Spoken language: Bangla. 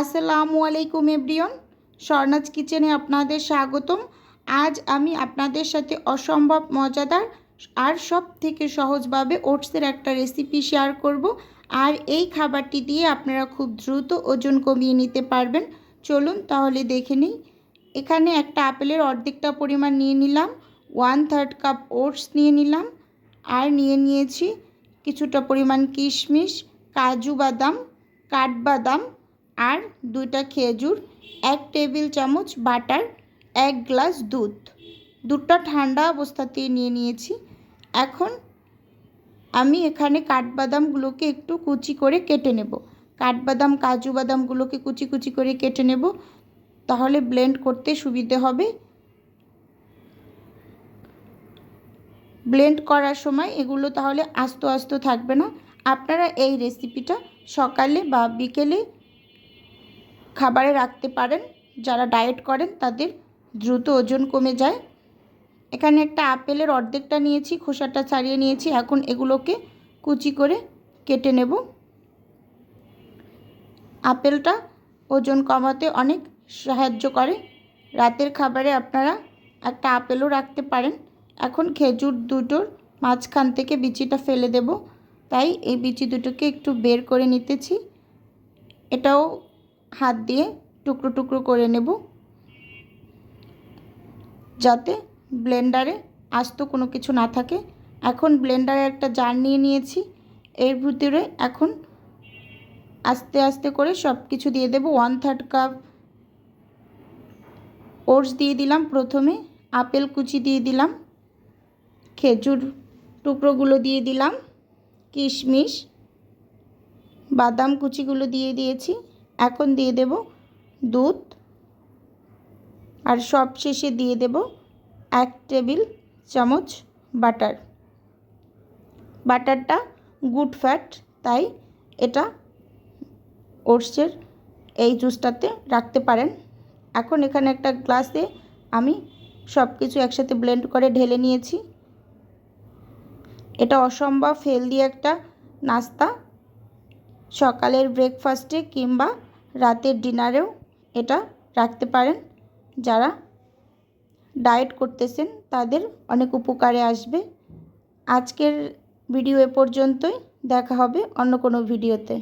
আসসালামু আলাইকুম এভরিয়ন স্বর্ণাজ কিচেনে আপনাদের স্বাগতম। আজ আমি আপনাদের সাথে অসম্ভব মজাদার আর সব থেকে সহজভাবে ওটসের একটা রেসিপি শেয়ার করব। আর এই খাবারটি দিয়ে আপনারা খুব দ্রুত ওজন কমিয়ে নিতে পারবেন। চলুন তাহলে দেখে নিই। এখানে একটা আপেলের অর্ধেকটা পরিমাণ নিয়ে নিলাম, ওয়ান থার্ড কাপ ওটস নিয়ে নিলাম, আর নিয়ে নিয়েছি কিছুটা পরিমাণ কিশমিশ, কাজু বাদাম, কাঠবাদাম আর দুইটা খেজুর, এক টেবিল চামচ বাটার, এক গ্লাস দুধ। দুধটা ঠান্ডা অবস্থাতেই নিয়ে নিয়েছি। এখন আমি এখানে কাঠবাদামগুলোকে একটু কুচি করে কেটে নেব। কাঠবাদাম, কাজু বাদামগুলোকে কুচি কুচি করে কেটে নেব। তাহলে ব্লেন্ড করতে সুবিধে হবে। ব্লেন্ড করার সময় এগুলো তাহলে আস্ত আস্ত থাকবে না। আপনারা এই রেসিপিটা সকালে বা বিকেলে খাবারে রাখতে পারেন, যারা ডায়েট করেন তাদের দ্রুত ওজন কমে যায়। এখানে একটা আপেলের অর্ধেকটা নিয়েছি, খোসাটা ছাড়িয়ে নিয়েছি, এখন এগুলোকে কুচি করে কেটে নেব। আপেলটা ওজন কমাতে অনেক সাহায্য করে। রাতের খাবারে আপনারা একটা আপেলও রাখতে পারেন। এখন খেজুর দুটোর মাঝখান থেকে বিচিটা ফেলে দেব। তাই এই বিচি দুটোকে একটু বের করে নিতেছি। এটাও হাত দিয়ে টুকরো টুকরো করে নেব যাতে ব্লেন্ডারে আস্ত কোনো কিছু না থাকে। এখন ব্লেন্ডারে একটা জার নিয়ে নিয়েছি। এর ভিতরে এখন আস্তে আস্তে করে সব কিছু দিয়ে দেব। ওয়ান থার্ড কাপ ওটস দিয়ে দিলাম প্রথমে, আপেল কুচি দিয়ে দিলাম, খেজুর টুকরোগুলো দিয়ে দিলাম, কিশমিশ, বাদাম কুচিগুলো দিয়ে দিয়েছি। এখন দিয়ে দেব দুধ। আর সব শেষে দিয়ে দেব এক টেবিল চামচ বাটার। বাটারটা গুড ফ্যাট, তাই এটা ওটসের এই জুসটাতে রাখতে পারেন। এখন এখানে একটা গ্লাসে আমি সব কিছু একসাথে ব্লেন্ড করে ঢেলে নিয়েছি। এটা অসম্ভব হেলদি একটা নাস্তা। সকালের ব্রেকফাস্টে কিংবা রাতের ডিনারেও এটা রাখতে পারেন। যারা ডায়েট করতেছেন, তাদের অনেক উপকারে আসবে। আজকের ভিডিও এ পর্যন্তই। দেখা হবে অন্য কোনো ভিডিওতে